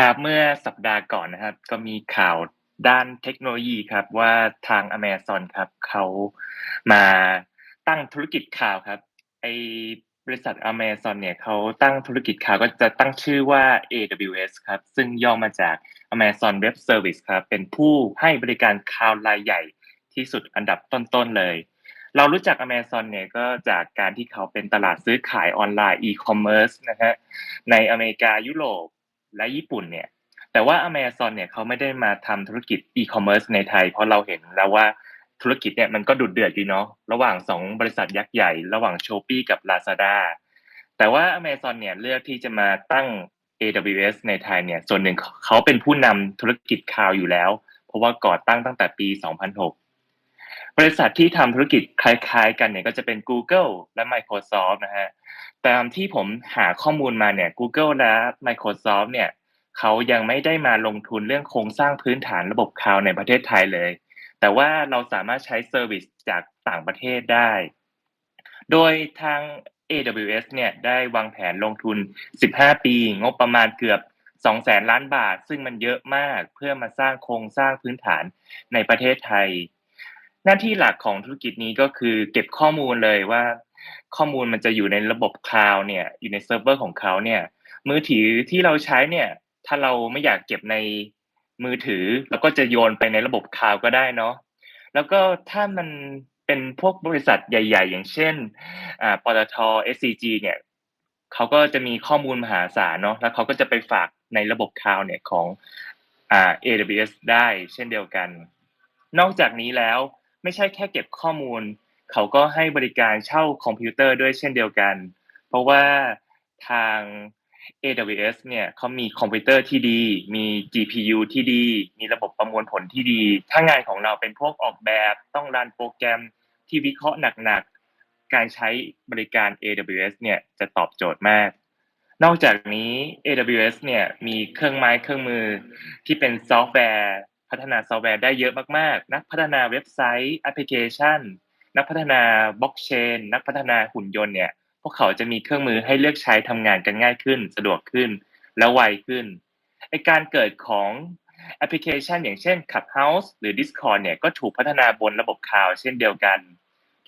ครับเมื่อสัปดาห์ก่อนนะครับ ก็มีข่าวด้านเทคโนโลยีครับ ว่าทาง Amazon ครับเขามาตั้งธุรกิจข่าวครับไอบริษัท Amazon เนี่ยเขาตั้งธุรกิจข่าวก็จะตั้งชื่อว่า AWS ครับ ซึ่งย่อมาจาก Amazon Web Service ครับ เป็นผู้ให้บริการข่าวรายใหญ่ที่สุดอันดับต้นๆเลย เรารู้จัก Amazon เนี่ยก็จากการที่เขาเป็นตลาดซื้อขายออนไลน์ e-commerce นะฮะในอเมริกายุโรป และญี่ปุ่นเนี่ย แต่ว่า Amazon เนี่ยเขาไม่ได้มาทำธุรกิจ e-commerce ในไทย เพราะเราเห็นแล้วว่าธุรกิจเนี่ยมันก็ดุดเดือดดีเนาะระหว่างสองบริษัทยักษ์ใหญ่ ระหว่าง Shopee กับ Lazada แต่ว่า Amazon เนี่ยเลือกที่จะมาตั้ง AWS ในไทยเนี่ยส่วนหนึ่งเขาเป็นผู้นำธุรกิจคลาวอยู่แล้ว เพราะว่าก่อตั้งตั้งแต่ปี 2006 บริษัทที่ทำธุรกิจคล้าย ๆ กันเนี่ยก็จะเป็น Google และ Microsoft นะฮะตามที่ผมหาข้อมูลมาเนี่ย Google และ Microsoft เนี่ยเขายังไม่ได้มาลงทุนเรื่องโครงสร้างพื้นฐานระบบคลาวในประเทศไทยเลย แต่ว่าเราสามารถใช้เซอร์วิสจากต่างประเทศได้ โดยทาง AWS เนี่ยได้วางแผนลงทุน 15 ปี งบประมาณเกือบ 2 แสนล้านบาท ซึ่งมันเยอะมากเพื่อมาสร้างโครงสร้างพื้นฐานในประเทศไทย หน้าที่หลักของธุรกิจนี้ก็คือเก็บข้อมูลเลยว่า ข้อมูลมันจะอยู่ในระบบคลาวด์เนี่ย อยู่ในเซิร์ฟเวอร์ของเขาเนี่ย มือถือที่เราใช้เนี่ย ถ้าเราไม่อยากเก็บในมือถือเราก็จะโยนไปในระบบคลาวด์ก็ได้เนาะแล้วก็ถ้ามันเป็นพวกบริษัทใหญ่ ๆ อย่างเช่นอ่าปตท SCG เนี่ยเขาก็จะมีข้อมูลมหาศาลเนาะแล้วเขาก็จะไปฝากในระบบคลาวด์เนี่ยของอ่า AWS ได้เช่นเดียวกัน นอกจากนี้แล้ว ไม่ใช่แค่เก็บข้อมูล เขาก็ให้บริการเช่าคอมพิวเตอร์ด้วยเช่นเดียวกัน เพราะว่าทาง AWS เนี่ยเขามีคอมพิวเตอร์ที่ดี มี GPU ที่ดี มีระบบประมวลผลที่ดี ถ้างานของเราเป็นพวกออกแบบต้องรันโปรแกรมที่วิเคราะห์หนักๆ การใช้บริการ AWS เนี่ยจะตอบโจทย์มาก นอกจากนี้ AWS เนี่ยมีเครื่องไม้เครื่องมือที่เป็นซอฟต์แวร์ พัฒนาซอฟต์แวร์ได้เยอะมากๆ นักพัฒนาเว็บไซต์แอปพลิเคชัน นักพัฒนาบล็อกเชน นักพัฒนาหุ่นยนต์เนี่ย พวกเขาจะมีเครื่องมือให้เลือกใช้ทำงานกันง่ายขึ้น สะดวกขึ้น และไวขึ้นไอการเกิดของแอปพลิเคชัน อย่างเช่น Clubhouse หรือ Discord เนี่ยก็ถูกพัฒนาบนระบบคลาวเช่นเดียวกัน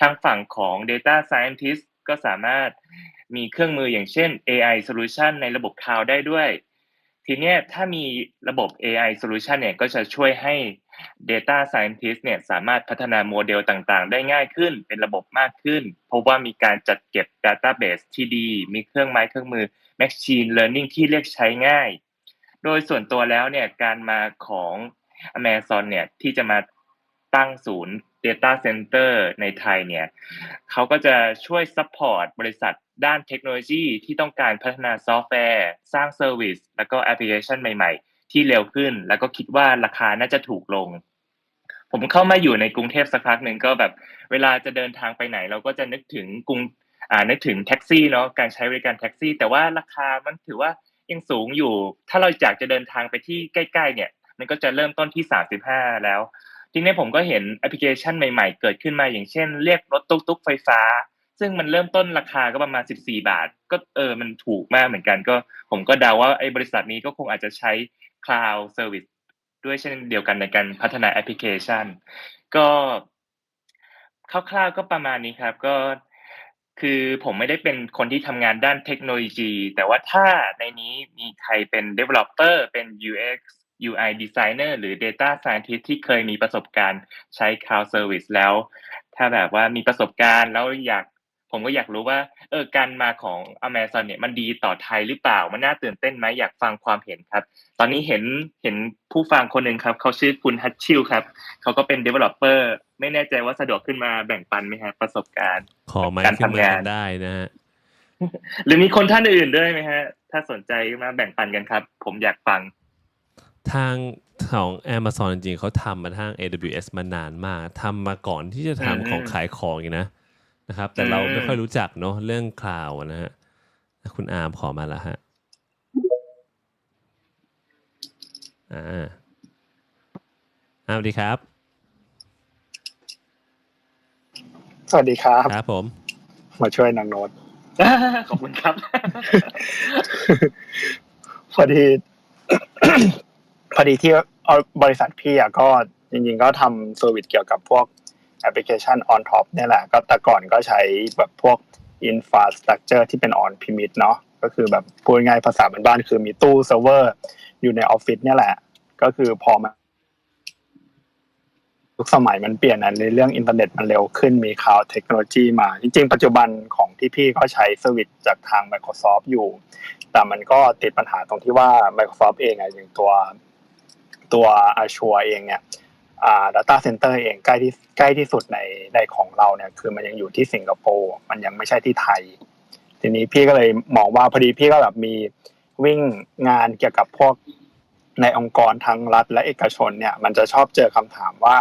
ทางฝั่งของ Data Scientist ก็สามารถมีเครื่องมืออย่างเช่น AI Solution ในระบบคลาวได้ด้วย ทีเนี้ยถ้ามีระบบ AI Solution เนี่ยก็จะช่วยให้ Data Scientist เนี่ยสามารถพัฒนาโมเดลต่างๆ ได้ง่ายขึ้น เป็นระบบมากขึ้น เพราะว่ามีการจัดเก็บ Database ที่ดี มีเครื่องไม้เครื่องมือ Machine Learning ที่เรียกใช้ง่าย โดยส่วนตัวแล้วเนี่ยการมาของ Amazon เนี่ยที่จะมาตั้งศูนย์ Data Center ในไทยเนี่ยเขาก็จะช่วย Support บริษัท ด้านเทคโนโลยีที่ต้องการพัฒนาซอฟต์แวร์ สร้างเซอร์วิสแล้วก็แอปพลิเคชันใหม่ๆ ที่เร็วขึ้น แล้วก็คิดว่าราคาน่าจะถูกลง ผมเข้ามาอยู่ในกรุงเทพสักพักหนึ่งก็แบบเวลาจะเดินทางไปไหน เราก็จะนึกถึงกรุงอ่านึกถึงแท็กซี่เนาะการใช้บริการแท็กซี่ แต่ว่าราคามันถือว่ายังสูงอยู่ ถ้าเราอยากจะเดินทางไปที่ใกล้ ๆ เนี่ย มันก็จะเริ่มต้นที่ 35 แล้ว ทีนี้ผมก็เห็นแอปพลิเคชันใหม่ ๆ เกิดขึ้นมาอย่างเช่น เรียกรถตุ๊กๆไฟฟ้า ซึ่งมันเริ่มต้นราคาก็ประมาณ 14 บาท ก็เออมันถูกมากเหมือนกัน ก็ผมก็เดาว่าไอ้บริษัทนี้ก็คงอาจจะใช้ cloud service ด้วยเช่นเดียวกันในการพัฒนาแอปพลิเคชัน ก็คร่าวๆก็ประมาณนี้ครับ ก็คือผมไม่ได้เป็นคนที่ทำงานด้านเทคโนโลยี แต่ว่าถ้าในนี้มีใครเป็น developer เป็น UX UI designer หรือ data scientist ที่เคยมีประสบการณ์ใช้ cloud service แล้ว ถ้าแบบว่ามีประสบการณ์แล้วอยาก ผมก็อยากรู้ว่าเออการมาของ Amazon เนี่ยมันดีต่อไทยหรือเปล่า มันน่าตื่นเต้นไหมอยากฟังความเห็นครับ ตอนนี้เห็นเห็นผู้ฟังคนหนึ่งครับ เขาชื่อคุณฮัตชิลครับ เขาก็เป็น developer ไม่แน่ใจว่าสะดวกขึ้นมาแบ่งปันไหมครับประสบการณ์ขอไม้การขึ้นทำมางานได้นะฮะหรือมีคนท่านอื่นด้วยไหมฮะ ถ้าสนใจมาแบ่งปันกันครับ ผมอยากฟัง ทางของ Amazon จริงๆเขาทำมาทาง AWS มานานมากทำมาก่อนที่จะอืมทำของขายของอีกนะ นะครับ แต่เราอืมไม่ค่อยรู้จักเนาะเรื่องคลาวนะฮะคุณอาร์มขอมาแล้วฮะอ่าอาร์มสวัสดีครับ สวัสดีครับครับผม มาช่วยนางโน้ตขอบคุณครับพอดีพอดีที่เอาบริษัทพี่อะก็จริงๆก็ทำเซอร์วิสเกี่ยวกับพวก แอปพลิเคชัน on top เนี่ยแหละก็แต่ก่อนก็ใช้แบบพวก infrastructure ที่เป็น on premise เนาะก็คือแบบพูดง่ายภาษาบ้านๆคือมีตู้เซิร์ฟเวอร์อยู่ในออฟฟิศเนี่ยแหละ ก็คือพอมายุคสมัยมันเปลี่ยนนะในเรื่องอินเทอร์เน็ตมันเร็วขึ้นมีคลาวด์เทคโนโลยีมา จริง ๆ ปัจจุบันของที่พี่ก็ใช้เซอร์วิสจากทาง Microsoft อยู่ แต่มันก็ติดปัญหาตรงที่ว่า Microsoft เองอะอย่างตัวตัว Azure เองเนี่ย data center เองใกล้ที่ใกล้ที่สุดในในของเราเนี่ยคือมันยังอยู่ที่สิงคโปร์มันยังไม่ใช่ที่ไทย ทีนี้พี่ก็เลยมองว่าพอดีพี่ก็แบบมีวิ่งงานเกี่ยวกับพวกในองค์กรทั้งรัฐและเอกชนเนี่ยมันจะชอบเจอคำถามว่า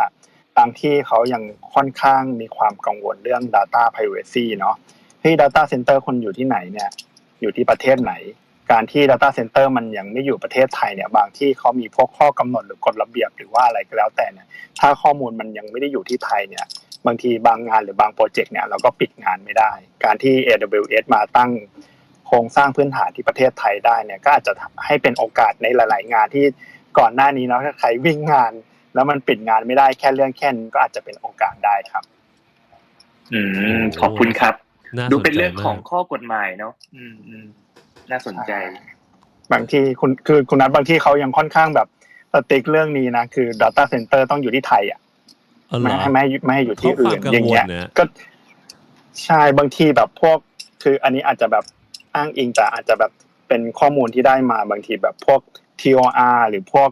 บางที่เขายังค่อนข้างมีความกังวลเรื่อง data privacy เนาะที่ data center คนอยู่ที่ไหนเนี่ยอยู่ที่ประเทศไหน การที่ Data Center มันยังไม่อยู่ประเทศไทยเนี่ยบางที่เขามีพวกข้อกำหนดหรือกฎระเบียบหรือว่าอะไรก็แล้วแต่เนี่ยถ้าข้อมูลมันยังไม่ได้อยู่ที่ไทยเนี่ยบางทีบางงานหรือบางโปรเจกต์เนี่ยเราก็ปิดงานไม่ได้ การที่ AWS มาตั้งโครงสร้างพื้นฐานที่ประเทศไทยได้เนี่ยก็อาจจะทำให้เป็นโอกาสในหลาย ๆ งานที่ก่อนหน้านี้เนาะถ้าใครวิ่งงาน แล้วมันปิดงานไม่ได้แค่เรื่องแค่นี้ก็อาจจะเป็นโอกาสได้ครับ อืมขอบคุณครับน่าดูสนเป็นใจเรื่องของมากข้อกฎหมายเนาะอืมอืม น่าสนใจ บางที่คุณคือคุณนัทบางที่เขายังค่อนข้างแบบสติ๊กเรื่องนี้นะ คือ Data Center ต้องอยู่ที่ไทยอะเออเหรไม่อให้ไม่ให้ไม่ให้อยู่ที่เพราะอื่นความกังวลอย่างเงี้ยเนี่ยก็ใช่บางทีแบบพวก คืออันนี้อาจจะแบบอ้างอิงแต่อาจจะแบบเป็นข้อมูลที่ได้มาบางทีแบบพวก TOR หรือพวก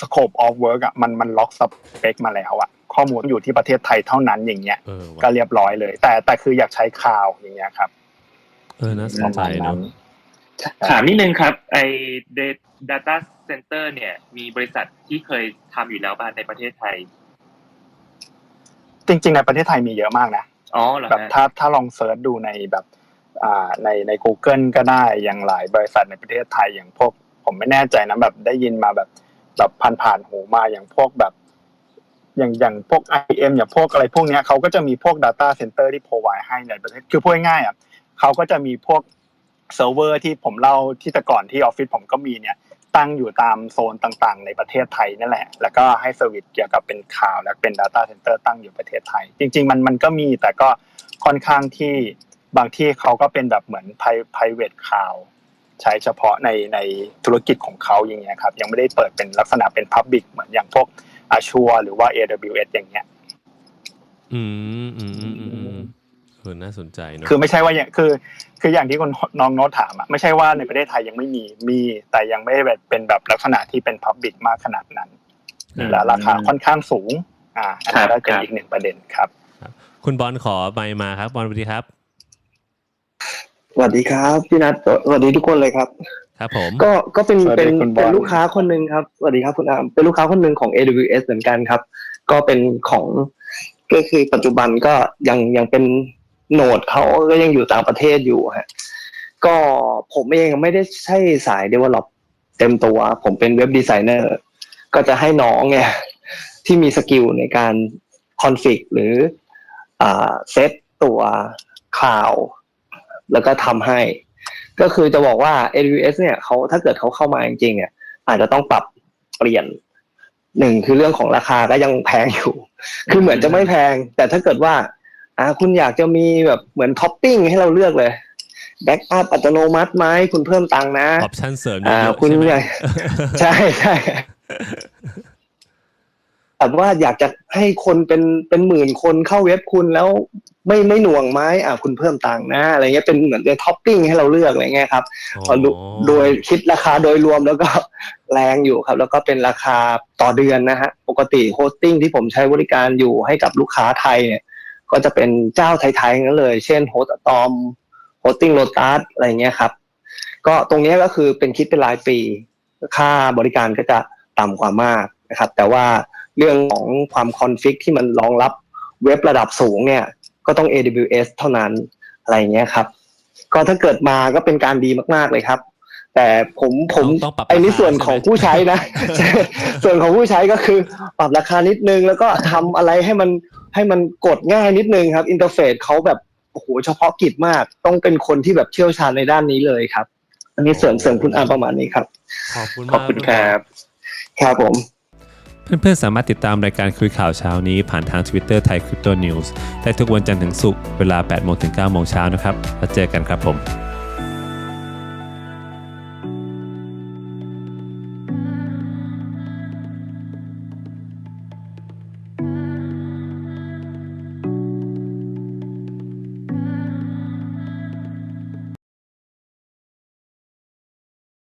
scope of work อะมันมันล็อกสเปคมาแล้วอะข้อมูลอยู่ที่ประเทศไทยเท่านั้นอย่างเงี้ยเออว่ะก็เรียบร้อยเลย แต่แต่คืออยากใช้คลาวด์อย่างเงี้ยครับ เออน่าสปนระใจมาณเนนั้อะน ถามนิดนึงครับไอ้ data center เนี่ย มีบริษัทที่เคยทำอยู่แล้วบ้างในประเทศไทย จริง ๆ ในประเทศไทยมีเยอะมากนะอ๋อเหรอแบบฮะถ้าถ้าลองเซิร์ชดูในแบบอ่าในใน Google ก็ได้อย่างหลายบริษัทในประเทศไทยอย่างพวก ผมไม่แน่ใจนะแบบได้ยินมาแบบแบบผ่านผ่านๆหูมาอย่างพวกแบบ อย่างอย่างพวก IM อย่างพวกอะไรพวกเนี้ยเขาก็จะมีพวก Data Center ที่ provide ให้ในประเทศคือพูดง่ายๆอะเขาก็จะมีพวก เซิร์ฟเวอร์ที่ผมเล่าที่แต่ก่อนที่ออฟฟิศผมก็มีเนี่ยตั้งอยู่ตามโซนต่างๆ ในประเทศไทยนั่นแหละ แล้วก็ให้เซอร์วิสเกี่ยวกับเป็นข่าวและเป็น Data Center ตั้งอยู่ประเทศไทย จริง ๆ มันมันก็มีแต่ก็ค่อนข้างที่บางที่เขาก็เป็นแบบเหมือน private cloud ใช้เฉพาะในในธุรกิจของเขาอย่างเงี้ยครับยังไม่ได้เปิดเป็นลักษณะเป็น Public เหมือนอย่างพวก Azure หรือว่า AWS อย่างเงี้ย อืมอืมอืมอืมอืม เออน่าสนใจเนอะคือไม่ใช่ว่าอย่างคือ คืออย่างที่คุณน้องโน้ตถามอะไม่ใช่ว่าในประเทศไทยยังไม่มีมีแต่ยังไม่ได้แบบเป็นแบบลักษณะที่เป็น Public มากขนาดนั้นอืมและราคาค่อนข้างสูง อ่าอันนี้ครัก็บเป็นครับอีกหนึ่งประเด็นครับ คุณบอลขอไมค์มาครับบอลสวัสดีครับสวัสดีครับพี่นัทสวัสดีทุกคนเลยครับ ครับผมก็ก็เป็นสวัสดีเป็นคุณบอลเป็นลูกค้าคนหนึ่งครับสวัสดีครับคุณอามเป็นลูกค้าคนหนึ่งของ AWS เหมือนกันครับ ก็เป็นของก็คือปัจจุบันก็ยังยังเป็น โหนดเขาก็ยังอยู่ต่างประเทศอยู่ฮะก็ผมเองไม่ได้ใช่สาย develop เต็มตัว ผมเป็นเว็บดีไซเนอร์ก็จะให้น้องเนี่ยที่มีสกิลในการคอนฟิกหรืออ่าเซตตัวข่าวแล้วก็ทำให้ ก็คือจะบอกว่า AWS เนี่ยเขาถ้าเกิดเขาเข้ามาจริงๆเนี่ย อาจจะต้องปรับเปลี่ยนหนึ่งคือเรื่องของราคาก็ยังแพงอยู่ คือเหมือนจะไม่แพง แต่ถ้าเกิดว่า อ่าคุณอยากจะมีแบบเหมือนท็อปปิ้งให้เราเลือกเลยแบ็กอัพอัตโนมัติไหมคุณเพิ่มตังค์นะออปชั่นเสริมเยอ่าอะคุณๆใช่ไหมใหญ่ใช่ใช่แต่ว่าอยากจะให้คนเป็นเป็นหมื่นคนเข้าเว็บคุณแล้วไม่ไม่หน่วงไหมอ่าคุณเพิ่มตังค์นะอะไรเงี้ยเป็นเหมือนเป็นท็อปปิ้งให้เราเลือกอะไรเงี้ยครับพอดูโดยคิดราคาโดยรวมแล้วก็แรงอยู่ครับ แล้วก็เป็นราคาต่อเดือนนะฮะปกติโฮสติ้งที่ผมใช้บริการอยู่ให้กับลูกค้าไทยเนี่ย ก็จะเป็นเจ้าไทยๆนั้นเลย เช่นโฮสตอมโฮสติ้งโลตัสอะไรเงี้ยครับ ก็ตรงเนี้ยก็คือเป็นคิดเป็นรายปี ค่าบริการก็จะต่ำกว่ามากนะครับ แต่ว่าเรื่องของความคอนฟิกที่มันรองรับเว็บระดับสูงเนี่ย ก็ต้อง AWS เท่านั้นอะไรเงี้ยครับ ก็ถ้าเกิดมาก็เป็นการดีมาก ๆเลยครับ แต่ผมผมต้องปรับไอ้นี่ราคาส่วนของผู้ใช้นะ ส่วนของผู้ใช้ก็คือปรับราคานิดนึงแล้วก็ทำอะไรให้มัน ให้มันกดง่ายนิดนึงครับ อินเทอร์เฟซเขาแบบโอ้โหเฉพาะกิจมาก ต้องเป็นคนที่แบบเชี่ยวชาญในด้านนี้เลยครับ อันนี้เสริมเสริมคุณอามประมาณนี้ครับ ขอบคุณขอบมากคุณครับครับผมเพื่อนๆ สามารถติดตามรายการคุยข่าวเช้านี้ผ่านทาง Twitter ไทย Crypto News ได้ทุกวันจันทร์ถึงศุกร์เวลา 8 โมงถึง 9 โมงเช้านะครับ แล้วเจอกันครับผม